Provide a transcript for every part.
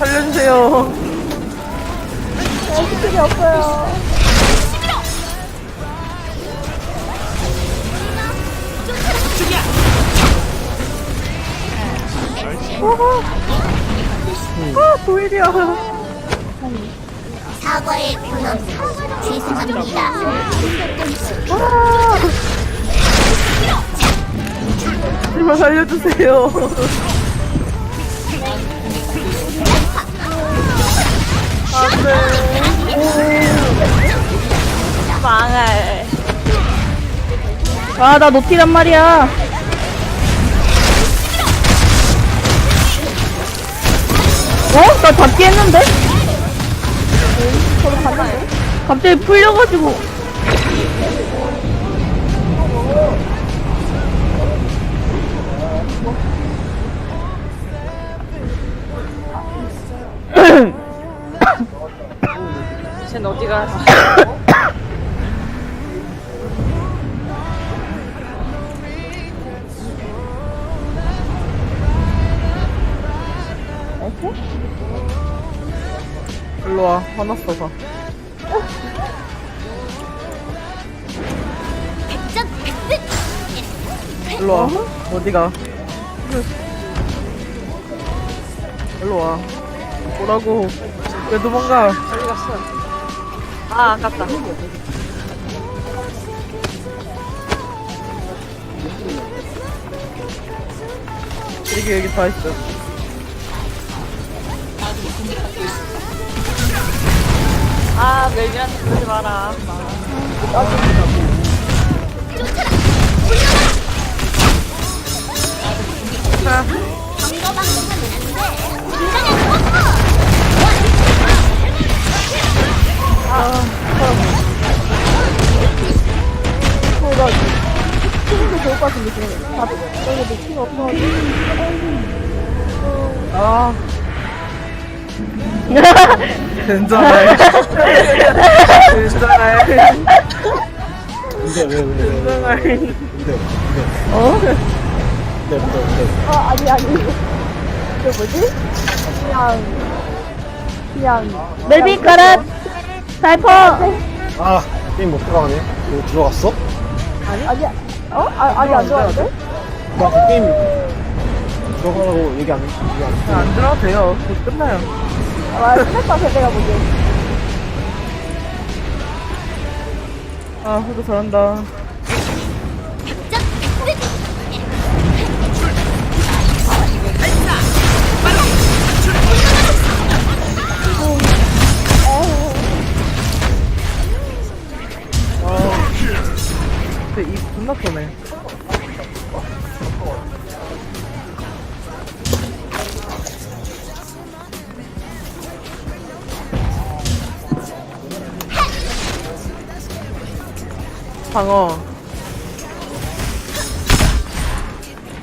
살려주세요. 네, 스킬이 없어요. 아, 도일이야. 사과의 표현 죄송합니다. 아. 제발 살려주세요. 망할. 아, 나 노티란 말이야. 어? 나 잡기 했는데? 갑자기 풀려가지고. 쟨 어디가? 일로 와. 화났어, 봐. 일로 와. 어디가? 일로 와. 뭐라고. 왜 도망가? 어디 갔어? 아, 아깝다. 여기, 여기 다 있어. 아, 멜빈한테 그러지 마라. 아. 괜찮아요. 괜찮아요. 근데 왜, 왜, 왜, 왜, 괜찮아요. 근데, 근데, 어? 근데, 근데, 근데. 아, 아니, 아니. 그 뭐지? 그냥, 그냥. 멜빈 가라! 살퍼! 아, 게임 못 들어가네. 이거 들어갔어? 아니, 아니, 어? 아, 아니, 안 좋아하는데? 나 그 게임 들어가라고 얘기 안, 얘기 안 했어. 안 들어도 돼요. 곧 끝나요. 아, 끝났다, 내가 보기엔. 아, 호도 잘한다. 아, 근데 입 존나 편해. 방어.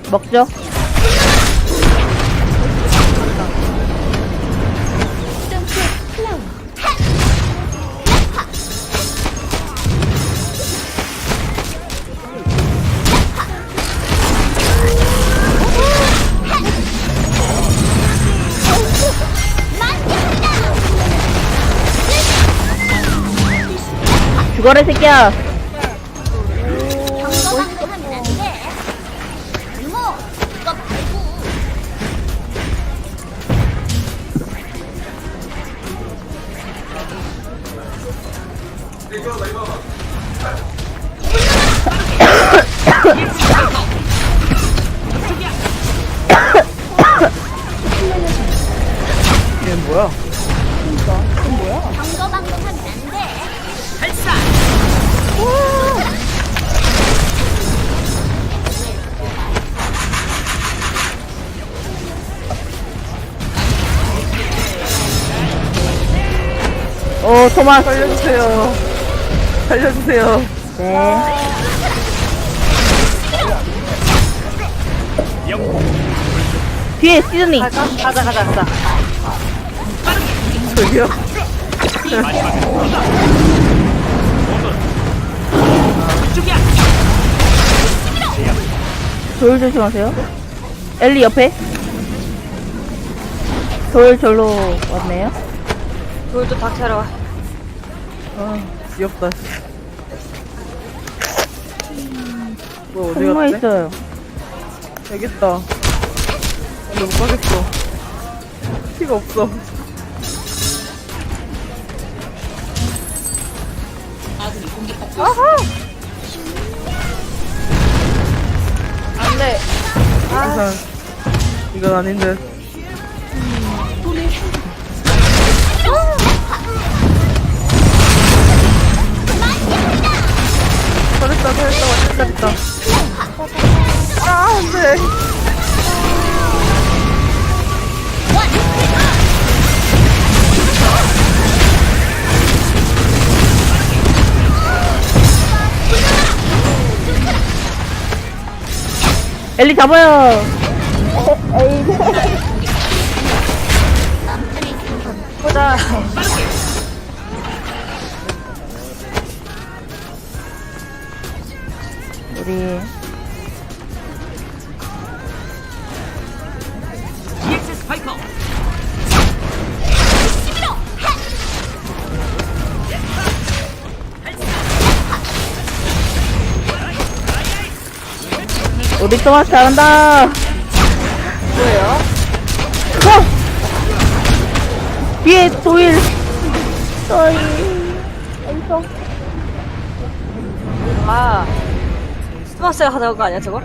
먹죠? 죽어라, 이 새끼야! 얘는 뭐야? 경거방송 하면 안 돼. 오, 토마스. 살려주세요. 살려주세요. 네. 뒤에 시즈니. 가자, 가자, 가자, 가자. 저기요. 조율 조심하세요. 엘리 옆에. 돌 절로 왔네요. 돌도 닥쳐라. 아, 귀엽다. 뭐, 어디 숨어 갔지? 있어요. 여기 있다. 근데 못 가겠어. 피가 없어. 안 돼. 이상. 이건 아닌데. 잘했다, 잘했다, 완전 잘했다. 아, 안 돼. 엘리 잡아요. 보자. 우리 우리 토마스 잘한다. 뭐예요? 어! 뒤에 도일. 저희 엄청 아. 스마스가 가져온 거 아니야, 저거?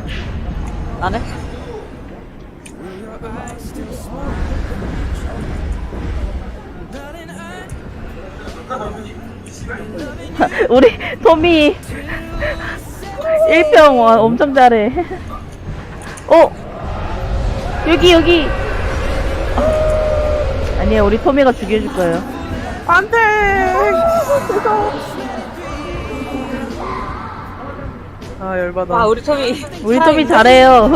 안 해? 우리 토미 1평 와 엄청 잘해. 어 여기 여기. 아, 아니야 우리 토미가 죽여줄 거예요. 안 돼! 아, 열받아. 아, 우리 톰이. 우리 토미 잘해요.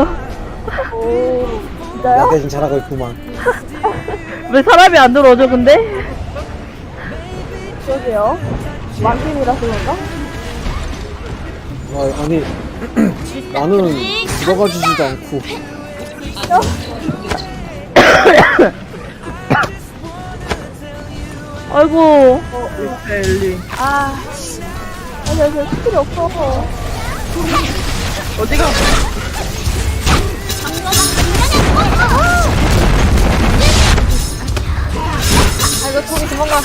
나 대신 잘하고 있구만. 왜 사람이 안 들어오죠 근데? 아, 아니, 나는 들어가주지도 않고. 아이고 엘리. 아 아니 저 스킬이 없어서 어디가? 아이고, 톰이 도망가.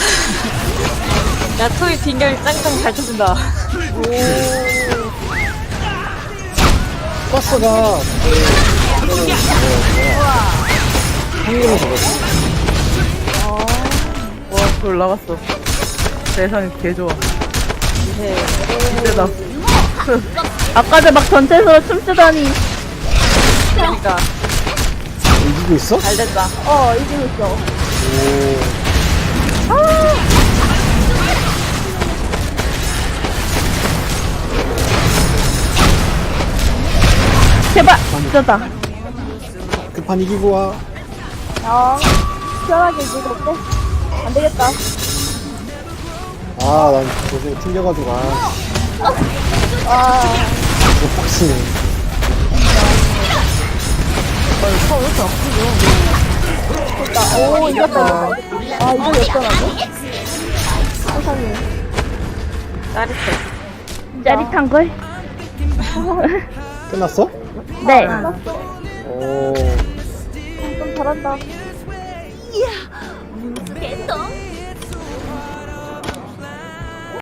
야, 톰이 빙결 짱짱 잘 쳐준다. 버스가, 그, 그. 한국에서 잡았어. 와, 그걸 나갔어. 세상에 개 좋아. 네. 이때다. 아까 전막 전체에서 춤추다니 그러니까. 이기고 있어? 잘 된다. 어 이기고 있어 오. 제발 진짜다 급한 이기고 와. 어 시원하게 이기고 올게 안 되겠다 아, 난 도저히 튕겨가지고, 아. 아 이거 빡치네. 오 이겼다 아 이거 역전하네 세상에 짜릿해. 짜릿한 걸? 끝났어? 네. 오. 어, 좀 잘한다. 이야. 음, 랜덤.